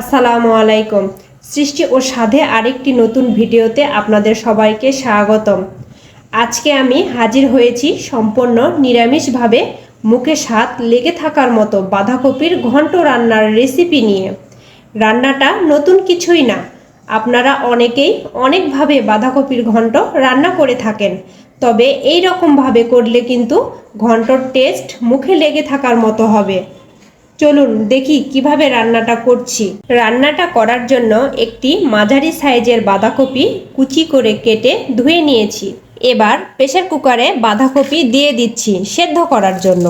আসসালামু আলাইকুম। সৃষ্টি ও সাধে আরেকটি নতুন ভিডিওতে আপনাদের সবাইকে স্বাগতম। আজকে আমি হাজির হয়েছি সম্পূর্ণ নিরামিষভাবে, মুখে স্বাদ লেগে থাকার মতো বাঁধাকপির ঘন্ট রান্নার রেসিপি নিয়ে। রান্নাটা নতুন কিছুই না। আপনারা অনেকেই অনেকভাবে বাঁধাকপির ঘন্ট রান্না করে থাকেন। তবে এই রকমভাবে করলে কিন্তু ঘন্টর টেস্ট মুখে লেগে থাকার মতো হবে। চলুন দেখি কীভাবে রান্নাটা করছি। রান্নাটা করার জন্য একটি মাঝারি সাইজের বাঁধাকপি কুচি করে কেটে ধুয়ে নিয়েছি। এবার প্রেসার কুকারে বাঁধাকপি দিয়ে দিচ্ছি সেদ্ধ করার জন্য।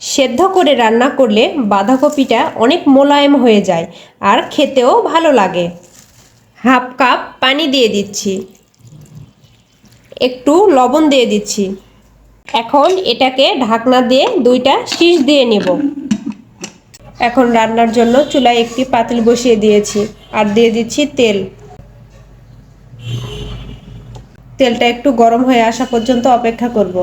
সেদ্ধ করে রান্না করলে বাঁধাকপিটা অনেক মোলায়েম হয়ে যায় আর খেতেও ভালো লাগে। হাফ কাপ পানি দিয়ে দিচ্ছি। একটু লবণ দিয়ে দিচ্ছি। এখন এটাকে ঢাকনা দিয়ে দুইটা শীষ দিয়ে নেব। এখন রান্নার জন্য চুলায় একটি পাতিল বসিয়ে দিয়েছি আর দিয়ে দিচ্ছি তেল। তেলটা একটু গরম হয়ে আসা পর্যন্ত অপেক্ষা করব।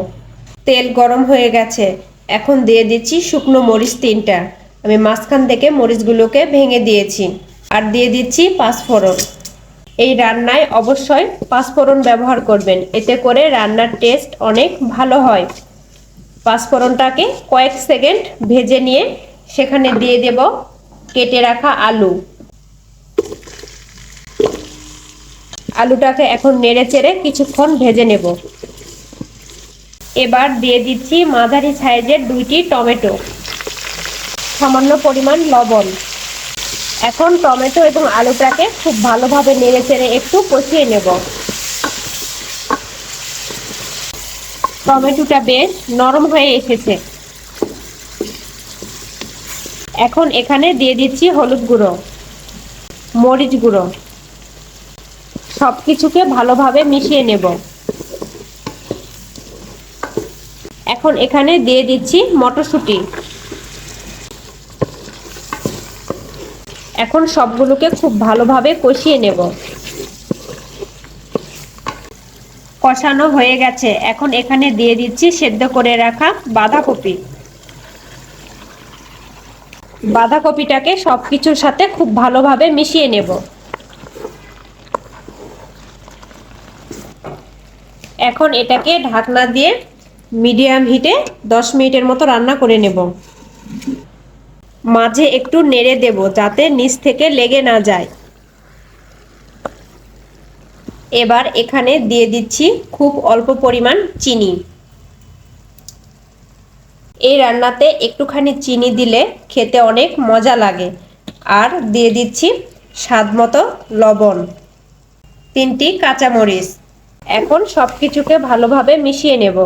তেল গরম হয়ে গেছে। এখন দিয়ে দিচ্ছি শুকনো মরিচ তিনটা। আমি মাঝখান থেকে মরিচগুলোকে ভেঙে দিয়েছি। আর দিয়ে দিচ্ছি পাঁচফোড়ন। এই রান্নায় অবশ্যই পাঁচফোড়ন ব্যবহার করবেন। এতে করে রান্নার টেস্ট অনেক ভালো হয়। পাঁচফোড়নটাকে কয়েক সেকেন্ড ভেজে নিয়ে সেখানে দিয়ে দেব কেটে রাখা আলু। আলুটাকে এখন নেড়ে চেড়ে কিছুক্ষণ ভেজে নেব। এবার দিয়ে দিচ্ছি মাঝারি সাইজের দুইটি টমেটো। সামান্য পরিমাণ লবণ। এখন টমেটো এবং আলুটাকে খুব ভালোভাবে নেড়ে চেড়ে একটু কষিয়ে নেব। টমেটোটা বেশ নরম হয়ে এসেছে। এখন এখানে দিয়ে দিচ্ছি হলুদ গুঁড়ো, মরিচ গুঁড়ো। সব কিছুকে ভালোভাবে মিশিয়ে নেব। এখন এখানে দিয়ে দিচ্ছি মটরশুঁটি। এখন সবগুলোকে খুব ভালোভাবে কষিয়ে নেব। কষানো হয়ে গেছে। এখন এখানে দিয়ে দিচ্ছি সেদ্ধ করে রাখা বাঁধাকপি। বাঁধাকপিটাকে সব কিছুর সাথে খুব ভালোভাবে মিশিয়ে নেব। এখন এটাকে ঢাকনা দিয়ে মিডিয়াম হিটে দশ মিনিটের মতো রান্না করে নেব। মাঝে একটু নেড়ে দেব যাতে নিচ থেকে লেগে না যায়। এবার এখানে দিয়ে দিচ্ছি খুব অল্প পরিমাণ চিনি। এই রান্নাতে একটুখানি চিনি দিলে খেতে অনেক মজা লাগে। আর দিয়ে দিচ্ছি স্বাদ মতো লবণ। তিনটি কাঁচামরিচ। এখন সব কিছুকে ভালোভাবে মিশিয়ে নেব।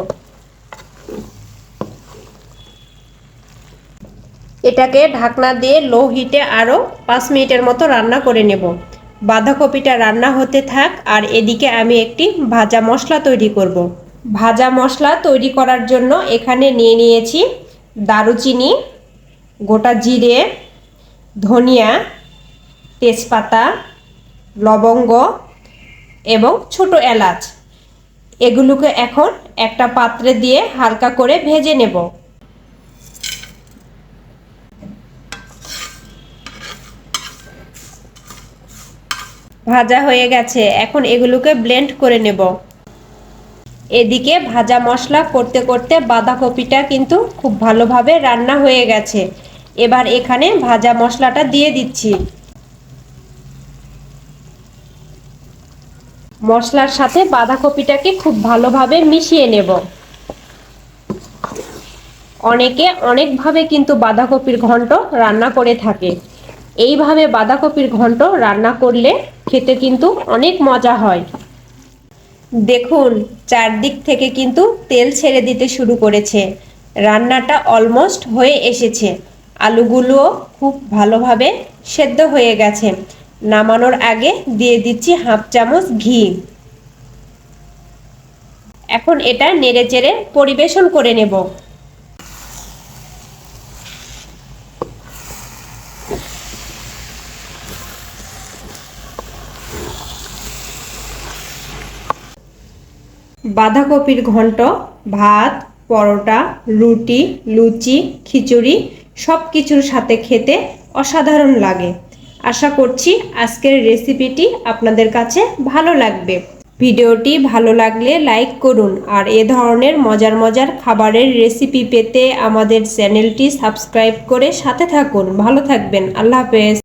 এটাকে ঢাকনা দিয়ে লো হিটে আরও পাঁচ মিনিটের মতো রান্না করে নেব। বাঁধাকপিটা রান্না হতে থাক আর এদিকে আমি একটি ভাজা মশলা তৈরি করব। ভাজা মশলা তৈরি করার জন্য এখানে নিয়ে নিয়েছি দারুচিনি, গোটা জিরে, ধনিয়া, তেজপাতা, লবঙ্গ এবং ছোট এলাচ। এগুলোকে এখন একটা পাত্রে দিয়ে হালকা করে ভেজে নেব। ভাজা হয়ে গেছে। এখন এগুলোকে ব্লেন্ড করে নেব। এদিকে ভাজা মশলা করতে করতে বাঁধাকপিটা কিন্তু খুব ভালোভাবে রান্না হয়ে গেছে। এবার এখানে ভাজা মশলাটা দিয়ে দিচ্ছি। মশলার সাথে বাঁধাকপিটাকে খুব ভালোভাবে মিশিয়ে নেব। অনেকে অনেকভাবে কিন্তু বাঁধাকপির ঘন্ট রান্না করে থাকে। এইভাবে বাঁধাকপির ঘন্ট রান্না করলে খেতে কিন্তু অনেক মজা হয়। দেখুন, চারদিক থেকে কিন্তু তেল ছেড়ে দিতে শুরু করেছে। রান্নাটা অলমোস্ট হয়ে এসেছে। আলুগুলোও খুব ভালোভাবে সেদ্ধ হয়ে গেছে। নামানোর আগে দিয়ে দিচ্ছি হাফ চামচ ঘি। এখন এটা নেড়ে চেড়ে পরিবেশন করে নেব। বাঁধাকপির ঘন্ট, ভাত, পরোটা, রুটি, লুচি, খিচুড়ি সব কিছুর সাথে খেতে অসাধারণ লাগে। আশা করছি আজকের রেসিপিটি আপনাদের কাছে ভালো লাগবে। ভিডিওটি ভালো লাগলে লাইক করুন আর এ ধরনের মজার মজার খাবারের রেসিপি পেতে আমাদের চ্যানেলটি সাবস্ক্রাইব করে সাথে থাকুন। ভালো থাকবেন। আল্লাহ হাফেজ।